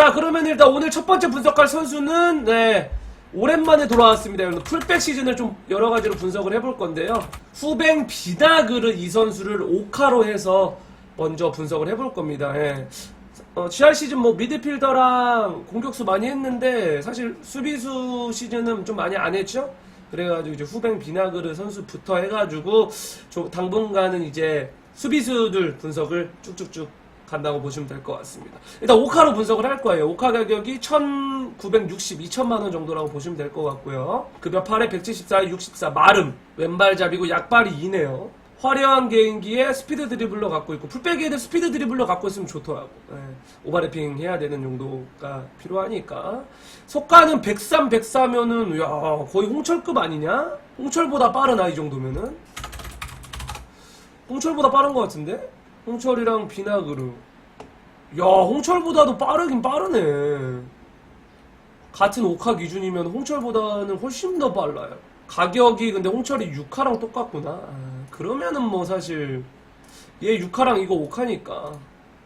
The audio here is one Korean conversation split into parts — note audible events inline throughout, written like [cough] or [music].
자, 그러면 일단 오늘 첫 번째 분석할 선수는, 네, 오랜만에 돌아왔습니다. 여러분, 풀백 시즌을 좀 여러 가지로 분석을 해볼 건데요. 후뱅 비다그르 이 선수를 오카로 해서 먼저 분석을 해볼 겁니다. 예. 어, GR 시즌 뭐 미드필더랑 공격수 많이 했는데 사실 수비수 시즌은 좀 많이 안 했죠? 그래가지고 이제 후뱅 비나그르 선수부터 해가지고 좀 당분간은 이제 수비수들 분석을 쭉쭉쭉 간다고 보시면 될 것 같습니다. 일단 오카로 분석을 할 거예요. 오카 가격이 1,960, 2천만 원 정도라고 보시면 될 것 같고요. 급여 8에 174에 64, 마름, 왼발잡이고 약발이 2네요. 화려한 개인기에 스피드 드리블러 갖고 있고 풀백에도 스피드 드리블러 갖고 있으면 좋더라고. 예, 오버래핑 해야 되는 정도가 필요하니까. 속가는 103, 104면은 야 거의 홍철급 아니냐? 홍철보다 빠르나 이 정도면은? 홍철보다 빠른 것 같은데? 홍철이랑 비나그르. 야 홍철보다도 빠르긴 빠르네. 같은 오카 기준이면 홍철보다는 훨씬 더 빨라요. 가격이 근데 홍철이 6카랑 똑같구나. 아, 그러면은 뭐 사실 얘 6카랑 이거 5카니까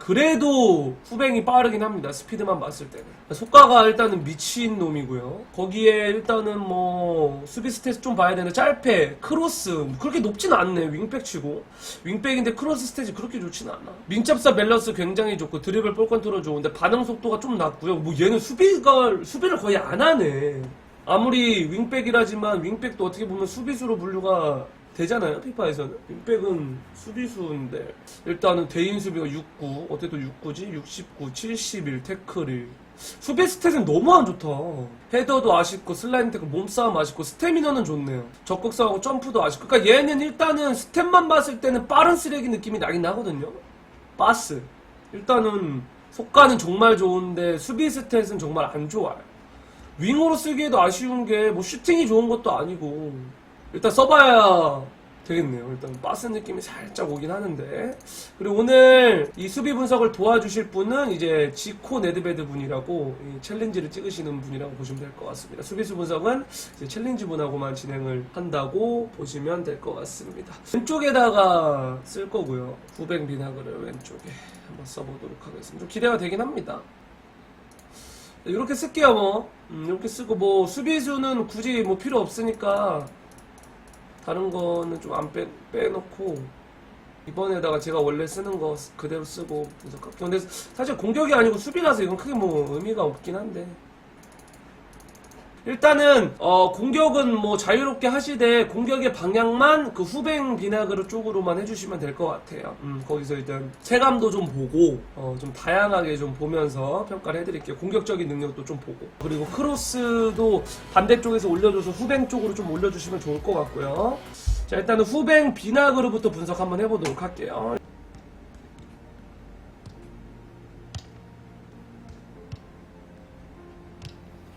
그래도 후뱅이 빠르긴 합니다. 스피드만 봤을 때는. 속가가 일단은 미친 놈이고요. 거기에 일단은 뭐 수비 스탯 좀 봐야 되는데 짧게 크로스 그렇게 높진 않네. 윙백 치고 윙백인데 크로스 스탯이 그렇게 좋진 않아. 민첩사 밸런스 굉장히 좋고 드리블 볼 컨트롤 좋은데 반응 속도가 좀 낮고요. 뭐 얘는 수비가 수비를 거의 안 하네. 아무리 윙백이라지만 윙백도 어떻게 보면 수비수로 분류가 되잖아요. 피파에서는 윙백은 수비수인데 일단은 대인 수비가 69 어때도 69지? 69 71 태클 1 수비 스탯은 너무 안 좋다. 헤더도 아쉽고 슬라이딩 태클 몸싸움 아쉽고 스태미너는 좋네요. 적극성하고 점프도 아쉽고. 그러니까 얘는 일단은 스탯만 봤을 때는 빠른 쓰레기 느낌이 나긴 나거든요. 바스. 일단은 속가는 정말 좋은데 수비 스탯은 정말 안 좋아요. 윙으로 쓰기에도 아쉬운 게 뭐 슈팅이 좋은 것도 아니고 일단 써봐야 되겠네요. 일단 바스 느낌이 살짝 오긴 하는데 그리고 오늘 이 수비 분석을 도와주실 분은 이제 지코 네드베드 분이라고 이 챌린지를 찍으시는 분이라고 보시면 될 것 같습니다. 수비수 분석은 챌린지 분하고만 진행을 한다고 보시면 될 것 같습니다. 왼쪽에다가 쓸 거고요. 후뱅 비나그를 왼쪽에 한번 써보도록 하겠습니다. 좀 기대가 되긴 합니다. 이렇게 쓸게요 뭐 음, 이렇게 쓰고 뭐 수비수는 굳이 뭐 필요 없으니까 다른 거는 좀 안 빼놓고 이번에다가 제가 원래 쓰는 거 쓰- 그대로 쓰고 분석할게요 근데 사실 공격이 아니고 수비라서 이건 크게 뭐 의미가 없긴 한데 일단은 어 공격은 뭐 자유롭게 하시되 공격의 방향만 그 후뱅 비나그르 쪽으로만 해주시면 될 것 같아요. 음, 거기서 일단 체감도 좀 보고 어, 좀 다양하게 좀 보면서 평가를 해드릴게요. 공격적인 능력도 좀 보고 그리고 크로스도 반대쪽에서 올려줘서 후뱅 쪽으로 좀 올려주시면 좋을 것 같고요. 자 일단은 후뱅 비나그르부터 분석 한번 해보도록 할게요.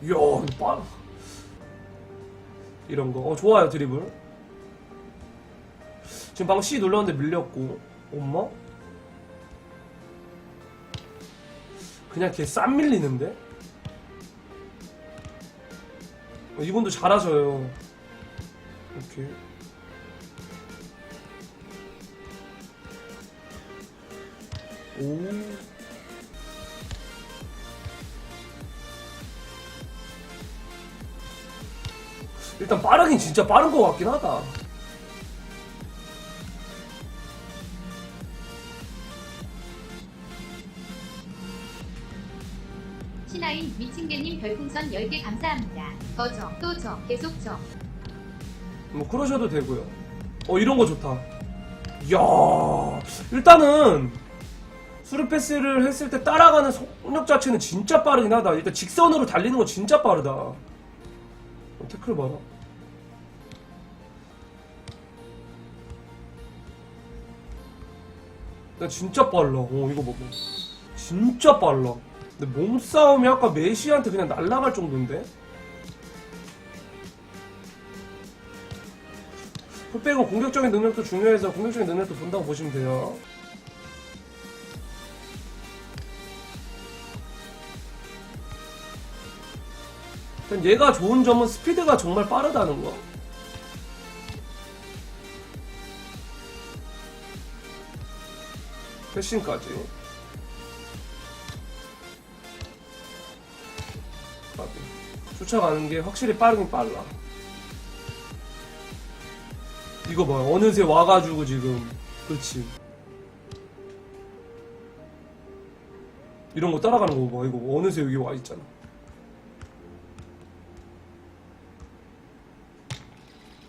이야 빠 이런 거. 어, 좋아요, 드리블. 지금 방금 C 눌렀는데 밀렸고. 엄마? 그냥 걔 쌈 밀리는데? 어, 이분도 잘하셔요. 이렇게. 오. 일단 빠르긴 진짜 빠른 것 같긴 하다. 신하인 미친개님 별풍선 10개 감사합니다. 더 줘, 또 줘, 계속 줘. 뭐 그러셔도 되고요. 어 이런 거 좋다. 이야 일단은 수루 패스를 했을 때 따라가는 속력 자체는 진짜 빠르긴 하다. 일단 직선으로 달리는 거 진짜 빠르다. 어, 태클 봐라. 나 진짜 빨라. 어 이거 봐봐. 진짜 빨라. 근데 몸싸움이 아까 메시한테 그냥 날아갈 정도인데? 풀백은 공격적인 능력도 중요해서 공격적인 능력도 본다고 보시면 돼요. 얘가 좋은 점은 스피드가 정말 빠르다는 거. 패싱까지. 쫓아가는 게 확실히 빠르긴 빨라. 이거 봐. 어느새 와가지고 지금. 그렇지. 이런 거 따라가는 거 봐. 이거 어느새 여기 와 있잖아.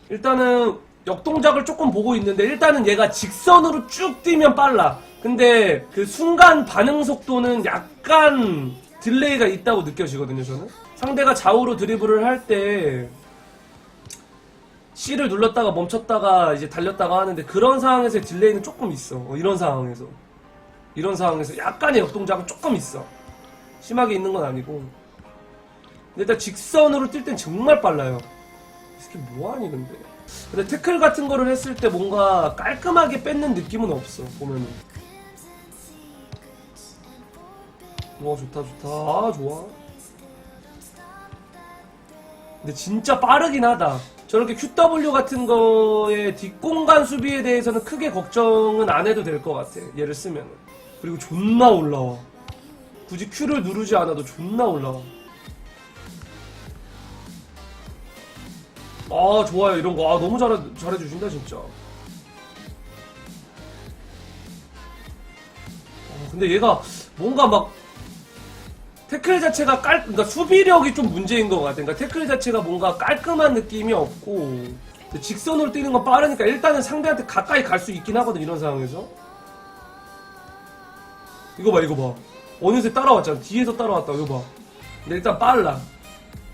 일단은 역동작을 조금 보고 있는데 일단은 얘가 직선으로 쭉 뛰면 빨라. 근데 그 순간 반응 속도는 약간 딜레이가 있다고 느껴지거든요, 저는. 상대가 좌우로 드리블을 할 때 C를 눌렀다가 멈췄다가 이제 달렸다가 하는데 그런 상황에서 딜레이는 조금 있어. 어, 이런 상황에서. 이런 상황에서 약간의 역동작은 조금 있어. 심하게 있는 건 아니고. 근데 일단 직선으로 뛸 땐 정말 빨라요. 이 새끼 뭐하니 근데. 근데 태클 같은 거를 했을 때 뭔가 깔끔하게 뺏는 느낌은 없어 보면은. 와 좋다 좋다 아 좋아. 근데 진짜 빠르긴 하다. 저렇게 QW 같은 거에 뒷공간 수비에 대해서는 크게 걱정은 안 해도 될 것 같아. 얘를 쓰면. 그리고 존나 올라와. 굳이 Q를 누르지 않아도 존나 올라와. 아 좋아요 이런 거. 아 너무 잘해 잘해 주신다 진짜. 아, 근데 얘가 뭔가 막 태클 자체가 깔, 그러니까 수비력이 좀 문제인 것 같아. 그러니까 태클 자체가 뭔가 깔끔한 느낌이 없고 직선으로 뛰는 건 빠르니까 일단은 상대한테 가까이 갈 수 있긴 하거든 이런 상황에서. 이거 봐, 이거 봐. 어느새 따라왔잖아. 뒤에서 따라왔다. 이거 봐. 근데 일단 빨라.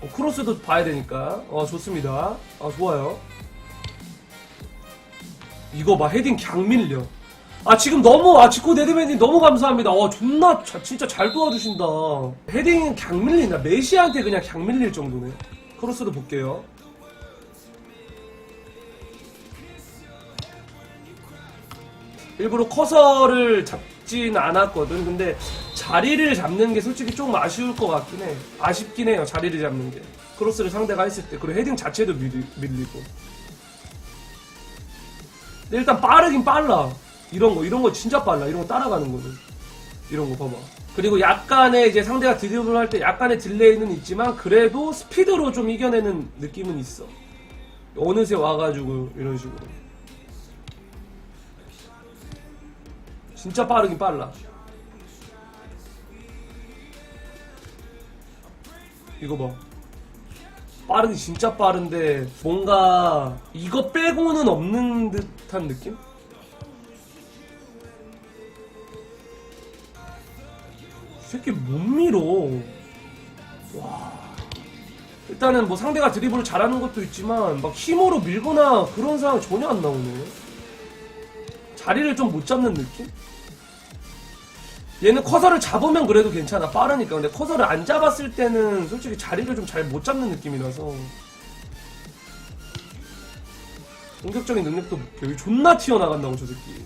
어, 크로스도 봐야 되니까. 어, 좋습니다. 아, 좋아요. 이거 봐, 헤딩 강 밀려. 아, 지금 너무, 아, 지코 네드맨님 너무 감사합니다. 어, 존나, 자- 진짜 잘 도와주신다. 헤딩은 강 밀린다. 메시한테 그냥 강 밀릴 정도네. 크로스도 볼게요. 일부러 커서를 잡진 않았거든. 근데 자리를 잡는 게 솔직히 좀 아쉬울 것 같긴 해. 아쉽긴 해요. 자리를 잡는 게. 크로스를 상대가 했을 때. 그리고 헤딩 자체도 밀리, 밀리고. 근데 일단 빠르긴 빨라. 이런 거, 이런 거 진짜 빨라. 이런 거 따라가는 거는. 이런 거 봐봐. 그리고 약간의 이제 상대가 드리블 할 때 약간의 딜레이는 있지만 그래도 스피드로 좀 이겨내는 느낌은 있어. 어느새 와가지고 이런 식으로. 진짜 빠르긴 빨라. 이거 봐. 빠르긴 진짜 빠른데 뭔가 이거 빼고는 없는 듯한 느낌? 이 새끼 못 밀어. 와. 일단은 뭐 상대가 드리블을 잘하는 것도 있지만 막 힘으로 밀거나 그런 상황 전혀 안 나오네. 자리를 좀 못 잡는 느낌? 얘는 커서를 잡으면 그래도 괜찮아. 빠르니까. 근데 커서를 안 잡았을 때는 솔직히 자리를 좀 잘 못 잡는 느낌이라서. 공격적인 능력도 여기 존나 튀어나간다고 저 새끼.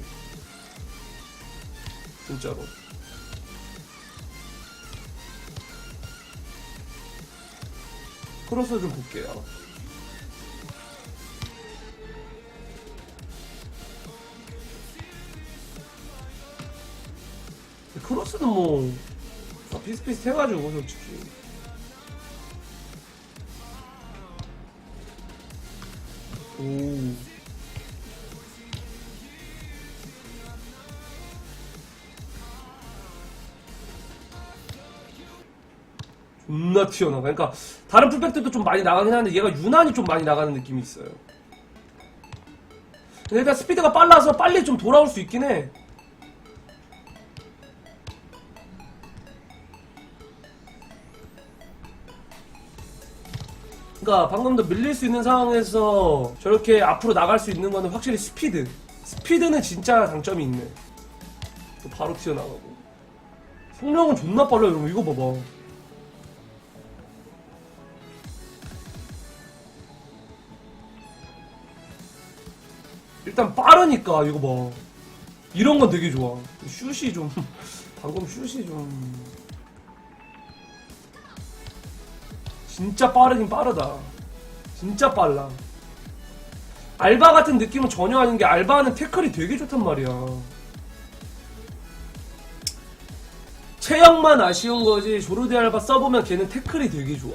진짜로. 크로스 좀 볼게요 크로스는 뭐다 비슷비슷해가지고 솔직히. 오. 존나 튀어나가. 그러니까 다른 풀백들도 좀 많이 나가긴 하는데 얘가 유난히 좀 많이 나가는 느낌이 있어요. 근데 일단 스피드가 빨라서 빨리 좀 돌아올 수 있긴 해 그러니까 방금 도 밀릴 수 있는 상황에서 저렇게 앞으로 나갈 수 있는 거는 확실히 스피드. 스피드는 진짜 장점이 있네. 또 바로 튀어나가고. 속력은 존나 빨라 여러분 이거 봐봐. 일단 빠르니까 이거 봐. 이런 건 되게 좋아. 슛이 좀 [laughs] 방금 슛이 좀 진짜 빠르긴 빠르다. 진짜 빨라. 알바 같은 느낌은 전혀 아닌 게 알바는 태클이 되게 좋단 말이야. 체형만 아쉬운 거지 조르디 알바 써보면 걔는 태클이 되게 좋아.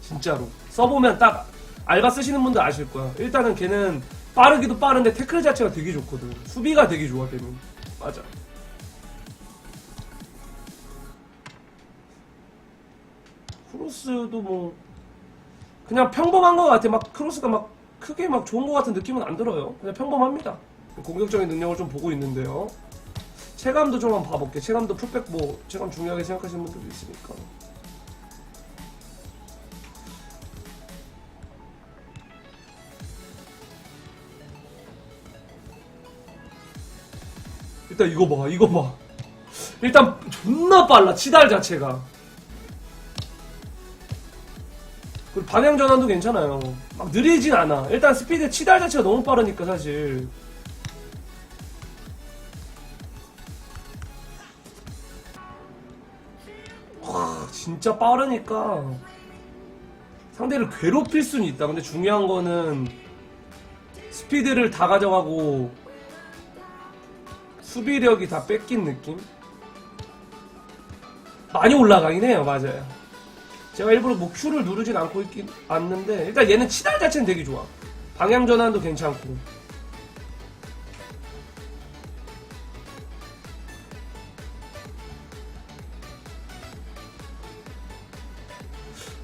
진짜로 써보면 딱 알바 쓰시는 분들 아실 거야 일단은 걔는 빠르기도 빠른데 태클 자체가 되게 좋거든 수비가 되게 좋아 걔는 맞아 크로스도 뭐 그냥 평범한 것 같아 막 크로스가 막 크게 막 좋은 것 같은 느낌은 안 들어요. 그냥 평범합니다. 공격적인 능력을 좀 보고 있는데요. 체감도 좀 한번 봐볼게 체감도 풀백 뭐 체감 중요하게 생각하시는 분들도 있으니까. 일단 이거 봐, 이거 봐. 일단 존나 빨라, 치달 자체가. 방향 전환도 괜찮아요. 막 느리진 않아. 일단 스피드 치달 자체가 너무 빠르니까 사실. 와, 진짜 빠르니까 상대를 괴롭힐 수는 있다. 근데 중요한 거는 스피드를 다 가져가고 수비력이 다 뺏긴 느낌? 많이 올라가긴 해요, 맞아요. 제가 일부러 뭐 Q를 누르진 않고 있긴 않는데, 일단 얘는 치달 자체는 되게 좋아. 방향 전환도 괜찮고.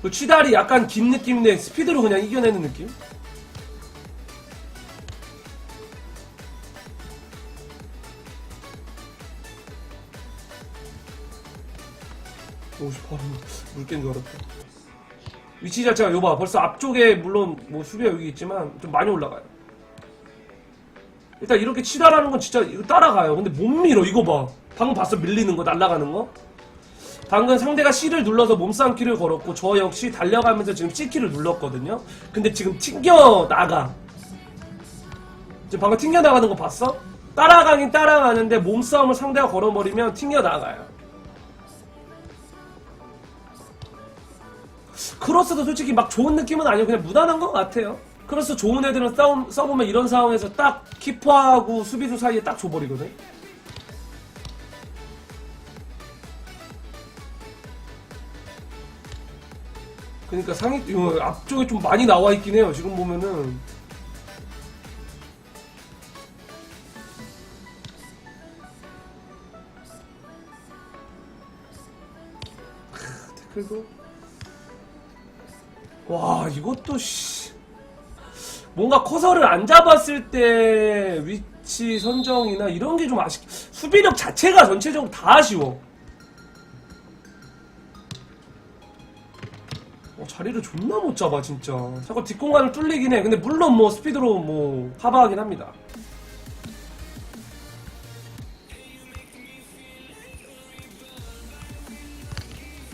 그 치달이 약간 긴 느낌인데 스피드로 그냥 이겨내는 느낌? 58원 물깬 줄 알았다. 위치 자체가 요봐 벌써 앞쪽에 물론 뭐 수비가 여기 있지만 좀 많이 올라가요. 일단 이렇게 치달하는 건 진짜 이거 따라가요. 근데 못 밀어 이거 봐. 방금 봤어 밀리는 거 날아가는 거? 방금 상대가 C를 눌러서 몸싸움 키를 걸었고 저 역시 달려가면서 지금 C 키를 눌렀거든요. 근데 지금 튕겨 나가. 지금 방금 튕겨 나가는 거 봤어? 따라가긴 따라가는데 몸싸움을 상대가 걸어버리면 튕겨 나가요. 크로스도 솔직히 막 좋은 느낌은 아니고 그냥 무난한 것 같아요. 크로스 좋은 애들은 싸움, 써보면 이런 상황에서 딱 키퍼하고 수비수 사이에 딱 줘버리거든. 그러니까 상위 이거 앞쪽에 좀 많이 나와 있긴 해요. 지금 보면은 크, 태클도 와 이것도 씨. 뭔가 커서를 안 잡았을 때 위치 선정이나 이런 게 좀 아쉽 수비력 자체가 전체적으로 다 아쉬워. 어, 자리를 존나 못 잡아 진짜. 자꾸 뒷공간을 뚫리긴 해. 근데 물론 뭐 스피드로 뭐 커버하긴 합니다.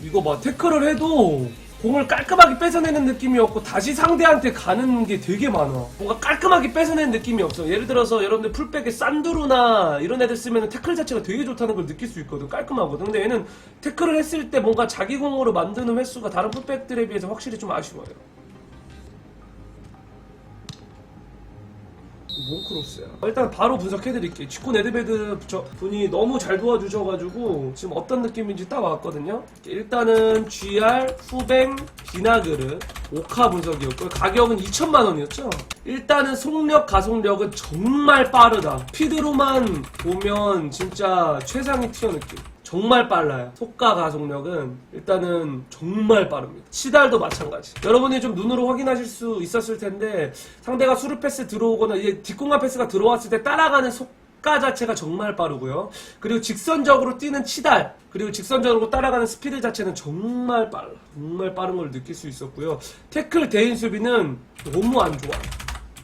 이거 봐 태클을 해도 공을 깔끔하게 뺏어내는 느낌이었고 다시 상대한테 가는 게 되게 많아. 뭔가 깔끔하게 뺏어내는 느낌이 없어. 예를 들어서 여러분들 풀백에 산두루나 이런 애들 쓰면 태클 자체가 되게 좋다는 걸 느낄 수 있거든. 깔끔하거든. 근데 얘는 태클을 했을 때 뭔가 자기 공으로 만드는 횟수가 다른 풀백들에 비해서 확실히 좀 아쉬워요 뭔 크로스야? 일단 바로 분석해드릴게요. 직구 네드베드 저 분이 너무 잘 도와주셔가지고 지금 어떤 느낌인지 딱 왔거든요. 일단은 GR, 후뱅, 비나그르, 오카 분석이었고요. 가격은 2천만 원이었죠. 일단은 속력, 가속력은 정말 빠르다. 피드로만 보면 진짜 최상위 티어 느낌. 정말 빨라요. 속가 가속력은 일단은 정말 빠릅니다. 치달도 마찬가지. 여러분이 좀 눈으로 확인하실 수 있었을 텐데 상대가 수루 패스 들어오거나 이제 뒷공간 패스가 들어왔을 때 따라가는 속가 자체가 정말 빠르고요. 그리고 직선적으로 뛰는 치달 그리고 직선적으로 따라가는 스피드 자체는 정말 빨라. 정말 빠른 걸 느낄 수 있었고요. 태클 대인 수비는 너무 안 좋아.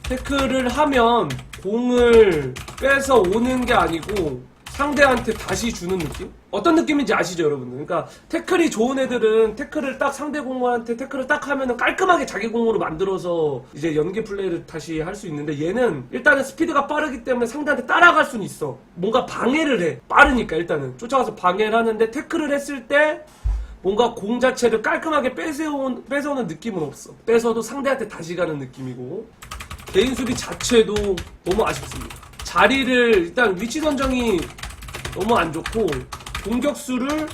태클을 하면 공을 뺏어 오는 게 아니고 상대한테 다시 주는 느낌? 어떤 느낌인지 아시죠, 여러분들? 그러니까 태클이 좋은 애들은 태클을 딱 상대 공한테 태클을 딱 하면은 깔끔하게 자기 공으로 만들어서 이제 연계 플레이를 다시 할 수 있는데 얘는 일단은 스피드가 빠르기 때문에 상대한테 따라갈 수는 있어. 뭔가 방해를 해. 빠르니까 일단은 쫓아가서 방해를 하는데 태클을 했을 때 뭔가 공 자체를 깔끔하게 뺏어온, 뺏어오는 느낌은 없어. 뺏어도 상대한테 다시 가는 느낌이고 개인 수비 자체도 너무 아쉽습니다. 자리를 일단 위치 선정이 너무 안 좋고 공격수를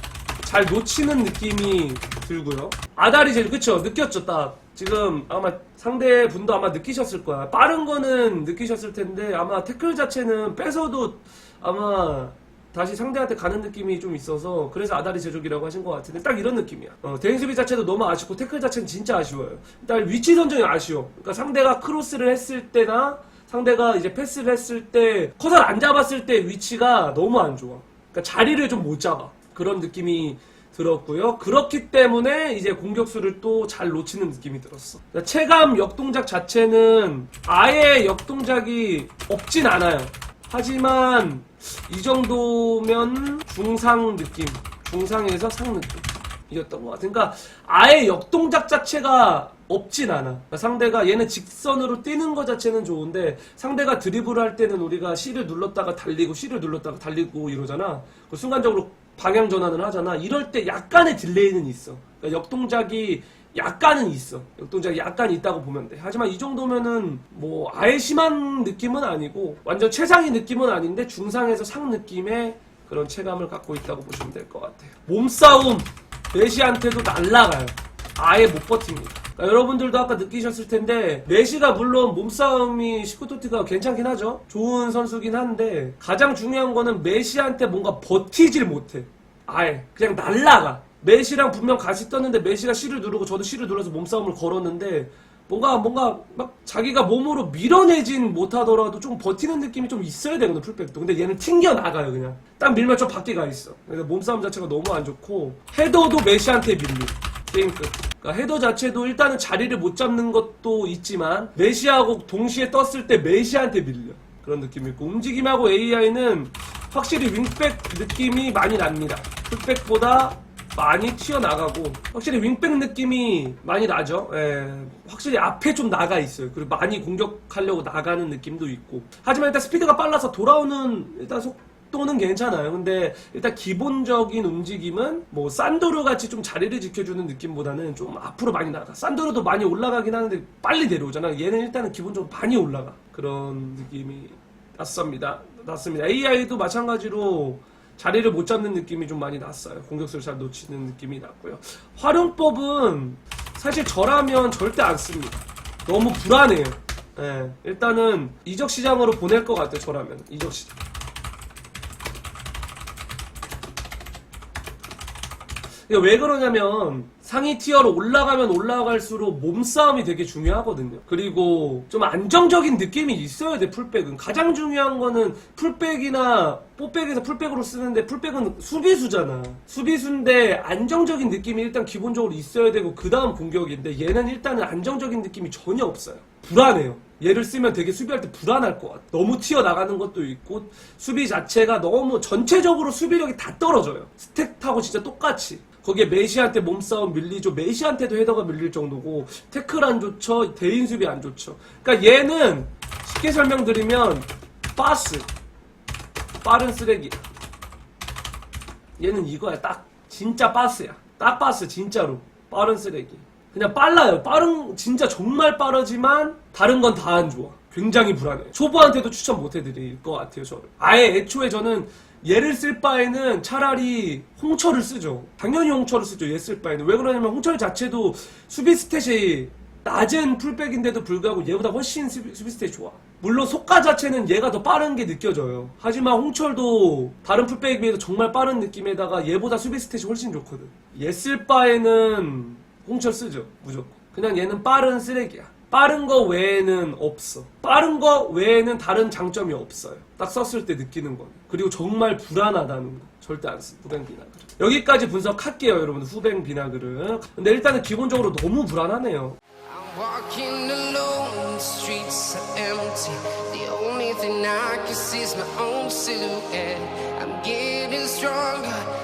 잘 놓치는 느낌이 들고요. 아다리 제조 그쵸 느꼈죠 딱. 지금 아마 상대 분도 아마 느끼셨을 거야. 빠른 거는 느끼셨을 텐데 아마 태클 자체는 뺏어도 아마 다시 상대한테 가는 느낌이 좀 있어서 그래서 아다리 제조기라고 하신 것 같은데 딱 이런 느낌이야. 어, 대인 수비 자체도 너무 아쉽고 태클 자체는 진짜 아쉬워요. 일단 위치 선정이 아쉬워. 그러니까 상대가 크로스를 했을 때나 상대가 이제 패스를 했을 때 컷을 안 잡았을 때 위치가 너무 안 좋아 그러니까 자리를 좀 못 잡아 그런 느낌이 들었고요. 그렇기 때문에 이제 공격수를 또 잘 놓치는 느낌이 들었어. 그러니까 체감 역동작 자체는 아예 역동작이 없진 않아요. 하지만 이 정도면 중상 느낌, 중상에서 상 느낌. 이었던 것 같아. 그러니까 아예 역동작 자체가 없진 않아. 그러니까 상대가 얘는 직선으로 뛰는 것 자체는 좋은데 상대가 드리블을 할 때는 우리가 C를 눌렀다가 달리고 C를 눌렀다가 달리고 이러잖아. 그 순간적으로 방향 전환을 하잖아. 이럴 때 약간의 딜레이는 있어. 그러니까 역동작이 약간은 있어. 역동작이 약간 있다고 보면 돼. 하지만 이 정도면은 뭐 아예 심한 느낌은 아니고 완전 최상의 느낌은 아닌데 중상에서 상 느낌의 그런 체감을 갖고 있다고 보시면 될 것 같아요. 몸싸움 메시한테도 날라가요. 아예 못 버팁니다. 그러니까 여러분들도 아까 느끼셨을 텐데 메시가 물론 몸싸움이 시코토티가 괜찮긴 하죠. 좋은 선수긴 한데 가장 중요한 거는 메시한테 뭔가 버티질 못해. 아예 그냥 날라가. 메시랑 분명 같이 떴는데 메시가 C를 누르고 저도 C를 눌러서 몸싸움을 걸었는데 뭔가 뭔가 막 자기가 몸으로 밀어내진 못하더라도 좀 버티는 느낌이 좀 있어야 되거든 풀백도. 근데 얘는 튕겨 나가요 그냥. 딱 밀면 저 밖에 가 있어. 그래서 몸싸움 자체가 너무 안 좋고 헤더도 메시한테 밀리. 게임 끝. 그러니까 헤더 자체도 일단은 자리를 못 잡는 것도 있지만 메시하고 동시에 떴을 때 메시한테 밀려. 그런 느낌이 있고 움직임하고 AI는 확실히 윙백 느낌이 많이 납니다. 풀백보다 많이 튀어나가고 확실히 윙백 느낌이 많이 나죠. 예, 확실히 앞에 좀 나가 있어요. 그리고 많이 공격하려고 나가는 느낌도 있고. 하지만 일단 스피드가 빨라서 돌아오는 일단 속도는 괜찮아요. 근데 일단 기본적인 움직임은 뭐 산도르 같이 좀 자리를 지켜주는 느낌보다는 좀 앞으로 많이 나가. 산도르도 많이 올라가긴 하는데 빨리 내려오잖아. 얘는 일단은 기본적으로 많이 올라가. 그런 느낌이 났습니다. 났습니다. AI도 마찬가지로 자리를 못 잡는 느낌이 좀 많이 났어요. 공격수를 잘 놓치는 느낌이 났고요. 활용법은 사실 저라면 절대 안 씁니다. 너무 불안해요. 예, 일단은 이적 시장으로 보낼 것 같아요. 저라면 이적 시장. 이게 왜 그러냐면 상위 티어로 올라가면 올라갈수록 몸싸움이 되게 중요하거든요. 그리고 좀 안정적인 느낌이 있어야 돼 풀백은. 가장 중요한 거는 풀백이나 뽀백에서 풀백으로 쓰는데 풀백은 수비수잖아. 수비수인데 안정적인 느낌이 일단 기본적으로 있어야 되고 그 다음 공격인데 얘는 일단은 안정적인 느낌이 전혀 없어요. 불안해요. 얘를 쓰면 되게 수비할 때 불안할 것 같아. 너무 튀어나가는 것도 있고 수비 자체가 너무 전체적으로 수비력이 다 떨어져요. 스택 타고 진짜 똑같이. 거기에 메시한테 몸싸움 밀리죠. 메시한테도 헤더가 밀릴 정도고 태클 안 좋죠. 대인 수비 안 좋죠. 그러니까 얘는 쉽게 설명드리면 빠스 빠른 쓰레기. 얘는 이거야. 딱 진짜 빠스야. 딱 빠스 진짜로 빠른 쓰레기. 그냥 빨라요. 빠른 진짜 정말 빠르지만 다른 건 다 안 좋아. 굉장히 불안해. 초보한테도 추천 못 해드릴 것 같아요. 저를. 아예 애초에 저는 얘를 쓸 바에는 차라리 홍철을 쓰죠. 당연히 홍철을 쓰죠. 얘 쓸 바에는. 왜 그러냐면 홍철 자체도 수비 스탯이 낮은 풀백인데도 불구하고 얘보다 훨씬 수비, 수비 스탯이 좋아. 물론 속가 자체는 얘가 더 빠른 게 느껴져요. 하지만 홍철도 다른 풀백에 비해서 정말 빠른 느낌에다가 얘보다 수비 스탯이 훨씬 좋거든. 얘 쓸 바에는 홍철 쓰죠. 무조건. 그냥 얘는 빠른 쓰레기야. 빠른 거 외에는 없어. 빠른 거 외에는 다른 장점이 없어요. 딱 썼을 때 느끼는 건. 그리고 정말 불안하다는 거. 절대 안 써. 후뱅 비나글. 여기까지 분석할게요, 여러분. 후뱅 비나글은. 근데 일단은 기본적으로 너무 불안하네요.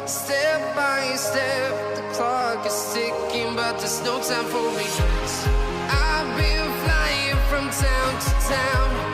Step by step. The clock is ticking, but there's no time for me. town to town.